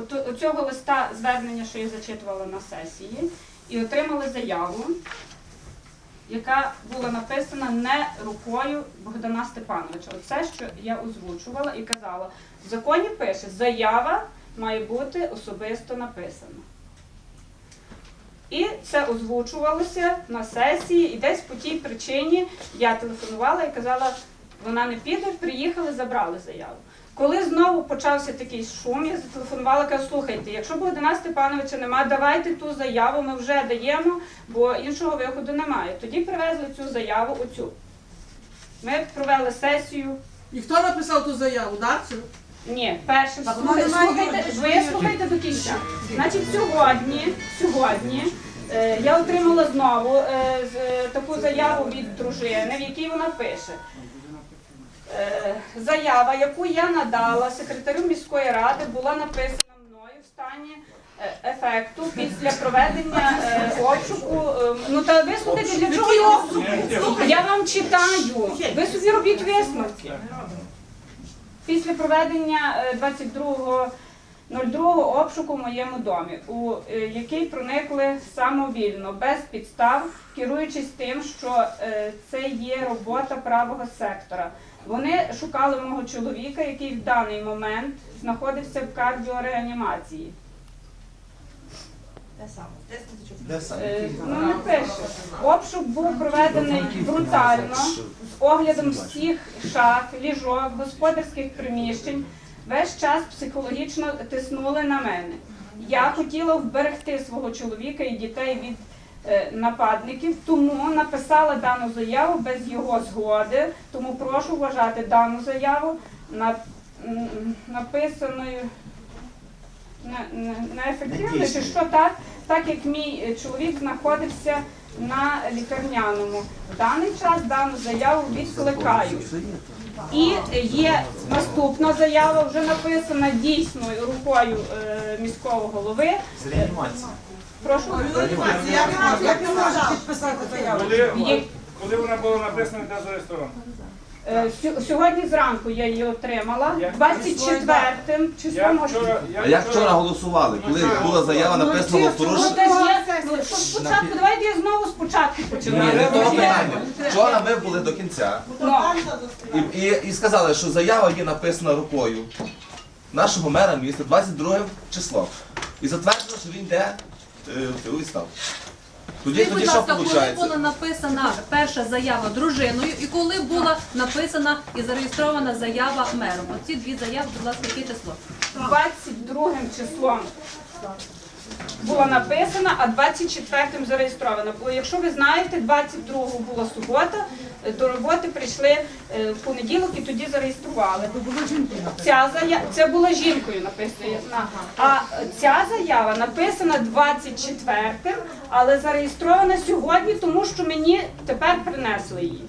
оцього листа звернення, що я зачитувала на сесії, і отримали заяву, яка була написана не рукою Богдана Степановича. Оце, що я озвучувала і казала. В законі пише, заява має бути особисто написана. І це озвучувалося на сесії, і десь по тій причині я телефонувала і казала, вона не піде, приїхали, забрали заяву. Коли знову почався такий шум, я зателефонувала, кажу, слухайте, якщо Богдана Степановича немає, давайте ту заяву, ми вже даємо, бо іншого виходу немає. Тоді привезли цю заяву оцю. Ми провели сесію. І хто написав ту заяву, Дарцю? Ні, перше Так, вона має слухайте, ви слухайте до кінця. Значить, сьогодні, сьогодні е, я отримала знову е, з- е, таку заяву від дружини, в якій вона пише. Е, заява, яку я надала секретарю міської ради, була написана мною в стані е, ефекту після проведення е, обшуку. Ну та вислухайте, для чого його? Я вам читаю. Ви собі робіть висновки. Після проведення 22 02-го обшуку в моєму домі, у е, який проникли самовільно, без підстав, керуючись тим, що е, це є робота правого сектора. Вони шукали мого чоловіка, який в даний момент знаходився в кардіореанімації. Те саме. Де саме? Е, ну не пише. Обшук був проведений брутально, з оглядом всіх шаф, ліжок, господарських приміщень. Весь час психологічно тиснули на мене. Я хотіла вберегти свого чоловіка і дітей від е, нападників, тому написала дану заяву без його згоди. Тому прошу вважати дану заяву написаною не, не, чи що так, так як мій чоловік знаходився на лікарняному. В даний час дану заяву відкликаю. І є наступна заява, вже написана дійсно рукою е, міського голови. З реанімації. Прошу. Як ви можете підписати заяву? Коли, вона була написана де зареєстрована? Е, Сьогодні зранку я її отримала. Як? 24 Я числом. А як вчора голосували, коли була заява написана в Ну, порушення? Що спочатку, давайте я знову спочатку Ні, починаю. того питання. Вчора ми були до кінця Ну, і, і, і сказали, що заява є написана рукою нашого мера міста 22 число. І затверджено, що він йде е, в цю відставку. Тоді, Скажіть, тоді будь що ласка, коли виходить? була написана перша заява дружиною і коли була написана і зареєстрована заява мером? Оці дві заяви, будь ласка, яке число? 22 числом була написана, а 24 зареєстрована. Бо якщо ви знаєте, 22 була субота, е, до роботи прийшли е, в понеділок і тоді зареєстрували. Ця заява це була жінкою написана. А ця заява написана 24, але зареєстрована сьогодні, тому що мені тепер принесли її.